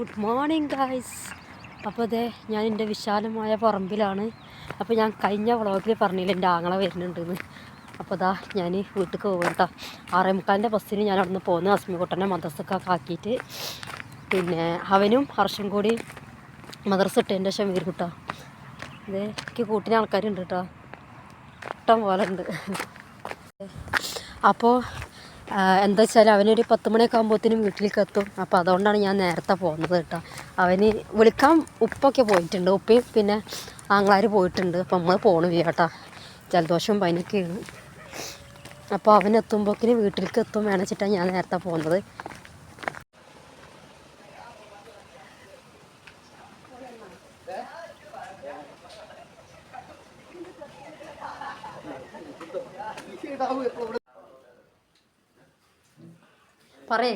Good morning guys. അപ്പോൾ അതെ ഞാൻ എന്റെ വിശാലമായ പറമ്പിലാണ്. അപ്പോൾ ഞാൻ കഴിഞ്ഞ വ്ളോഗിൽ പറഞ്ഞില്ല എന്റെ ആങ്ങളെ വരുന്നുണ്ടെന്ന്. അപ്പോൾ അതാ ഞാൻ വീട്ടിൽ പോകും ആറേ മുക്കാലിന്റെ ബസ്സിന് ഞാൻ അവിടെ നിന്ന് പോകുന്നത് അസ്മികുട്ടനെ മദ്രസൊക്കെ ആക്കിയിട്ട്. പിന്നെ അവനും ഹർഷം കൂടി മദ്രസ ഇട്ടതിന്റെ ശേഷം വരും കേട്ടോ. അതെ എനിക്ക് കൂട്ടിന് ആൾക്കാരുണ്ട് കേട്ടോ. ഇഷ്ടം പോലെ ഉണ്ട്. അപ്പോൾ എന്താ വെച്ചാൽ അവനൊരു പത്ത് മണിയൊക്കെ ആകുമ്പോഴത്തേനും വീട്ടിലേക്ക് എത്തും അപ്പോൾ അതുകൊണ്ടാണ് ഞാൻ നേരത്തെ പോകുന്നത് കേട്ടോ. അവന് വിളിക്കാൻ ഉപ്പൊക്കെ പോയിട്ടുണ്ട്. ഉപ്പയും പിന്നെ ആങ്ങളാർ പോയിട്ടുണ്ട്. അപ്പം നമ്മൾ പോകണില്ല കേട്ടോ. ജലദോഷം പനിയൊക്കെയാണ്. അപ്പോൾ അവൻ എത്തുമ്പോഴേക്കിന് വീട്ടിലേക്ക് എത്തും വേണം വെച്ചിട്ടാണ് ഞാൻ നേരത്തെ പോകുന്നത് പറയേ.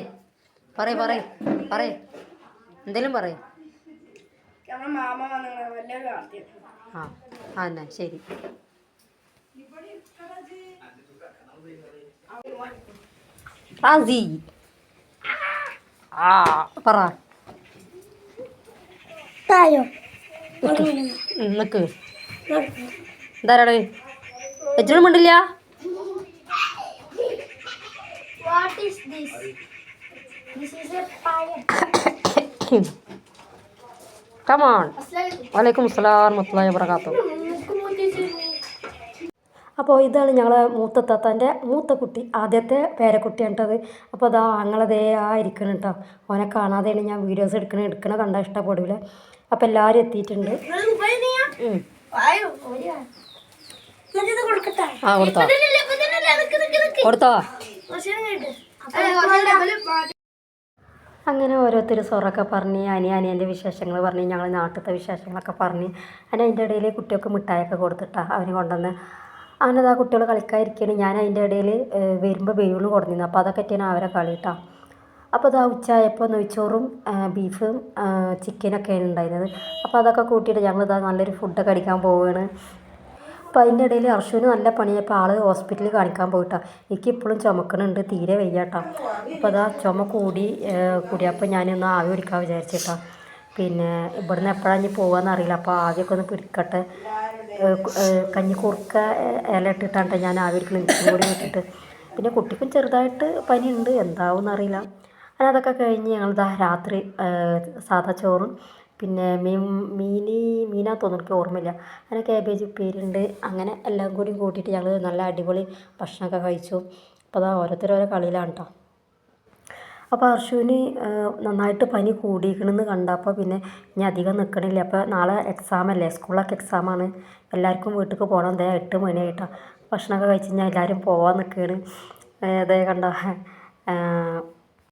പറയേ പറയേ പറയേ. എന്തേലും പറയേ. ആ ആ എന്നാ ശരി. റാസി ആ. പറ. നിക്ക്. എന്താരാണ് എജ്ജനും മിണ്ടില്ല. വാട്ട് ഈസ് ദിസ് കമാൺ വലൈക്കും അസ്സലാം വറഹ്മത്തുള്ളാഹി അപ്പോൾ ഇതാണ് ഞങ്ങളെ മൂത്ത താത്താന്റെ മൂത്ത കുട്ടി ആദ്യത്തെ പേരക്കുട്ടിയാണ് കേട്ടത് അപ്പോൾ അതാ ആങ്ങളതേ ആ ഇരിക്കണം കേട്ടോ ഓനെ കാണാതെയാണ് ഞാൻ വീഡിയോസ് എടുക്കണ. എടുക്കണ കണ്ടാൽ ഇഷ്ടപ്പെടില്ല അപ്പോൾ എല്ലാവരും എത്തിയിട്ടുണ്ട്. ആ കൊടുത്തോ. കൊടുത്തോ. അങ്ങനെ ഓരോരുത്തർ സൊറൊക്കെ പറഞ്ഞ് അനിയ അനിയന്റെ വിശേഷങ്ങൾ പറഞ്ഞ് ഞങ്ങൾ നാട്ടിലത്തെ വിശേഷങ്ങളൊക്കെ പറഞ്ഞ്. അതിന് അതിന്റെ ഇടയിൽ കുട്ടികൾക്ക് മിഠായൊക്കെ കൊടുത്തിട്ടാ അവന് കൊണ്ടുവന്ന് അങ്ങനെ ആ കുട്ടികൾ കളിക്കാതിരിക്കുകയാണ് ഞാൻ അതിന്റെ ഇടയിൽ വരുമ്പോൾ ബലൂണ് കൊടുന്നിരുന്നു അപ്പോൾ അതൊക്കെ പറ്റിയാണ് അവരെ കളി കേട്ടോ അപ്പോൾ അതാ ഉച്ചയായപ്പോൾ നെയ്ച്ചോറും ബീഫും ചിക്കനൊക്കെയാണ് ഉണ്ടായിരുന്നത് അപ്പോൾ അതൊക്കെ കൂട്ടിയിട്ട് ഞങ്ങൾ ഇതാ നല്ലൊരു ഫുഡൊക്കെ അടിക്കാൻ പോവുകയാണ് അപ്പോൾ അതിന്റെ ഇടയിൽ അർഷുവിന് നല്ല പണിയപ്പോൾ ആൾ ഹോസ്പിറ്റലിൽ കാണിക്കാൻ പോയിട്ടാ. എനിക്കിപ്പോഴും ചുമക്കണുണ്ട് തീരെ വയ്യാട്ടോ. അപ്പോൾ അതാ ചുമ കൂടി കൂടി. കൂടിയപ്പോൾ ഞാനൊന്ന് ആവി പിടിക്കാൻ വിചാരിച്ചിട്ടാ. പിന്നെ ഇവിടുന്ന് എപ്പോഴാണ് ഇനി പോകാമെന്ന് അറിയില്ല. അപ്പോൾ ആവിയൊക്കെ ഒന്ന് പിടിക്കട്ടെ. കഞ്ഞി കുറുക്ക ഇല ഇട്ടിട്ടാണ് ഞാൻ ആവി പിടിക്കണം ഇച്ചിരി കൂടി ഇട്ടിട്ട്. പിന്നെ കുട്ടിക്കും ചെറുതായിട്ട് പനിയുണ്ട്. എന്താവും എന്നറിയില്ല അതൊക്കെ കഴിഞ്ഞ് ഞങ്ങളിതാ രാത്രി സാധാ ചോറും പിന്നെ മീൻ മീനി മീനാ തോന്നുന്നു എനിക്ക് ഓർമ്മയില്ല. അങ്ങനെ കാബേജ് ഉപ്പേരിയുണ്ട്. അങ്ങനെ എല്ലാം കൂടി കൂട്ടിയിട്ട് ഞങ്ങൾ നല്ല അടിപൊളി ഭക്ഷണമൊക്കെ കഴിച്ചു. അപ്പോൾ അതാ ഓരോരുത്തരോരോ കളിയിലാണ് കേട്ടോ അപ്പോൾ അർഷുവിന് നന്നായിട്ട് പനി കൂടിയിരിക്കണമെന്ന് കണ്ടപ്പോൾ പിന്നെ ഇനി അധികം നിൽക്കണില്ല അപ്പോൾ നാളെ എക്സാം അല്ലേ? സ്കൂളിലൊക്കെ എക്സാമാണ് എല്ലാവർക്കും വീട്ടിലേക്ക് പോകണം ദേ എട്ട് മണിയായിട്ടാണ് ഭക്ഷണമൊക്കെ കഴിച്ച് കഴിഞ്ഞാൽ എല്ലാവരും പോകാൻ നിൽക്കുകയാണ് ഇതേ കണ്ട?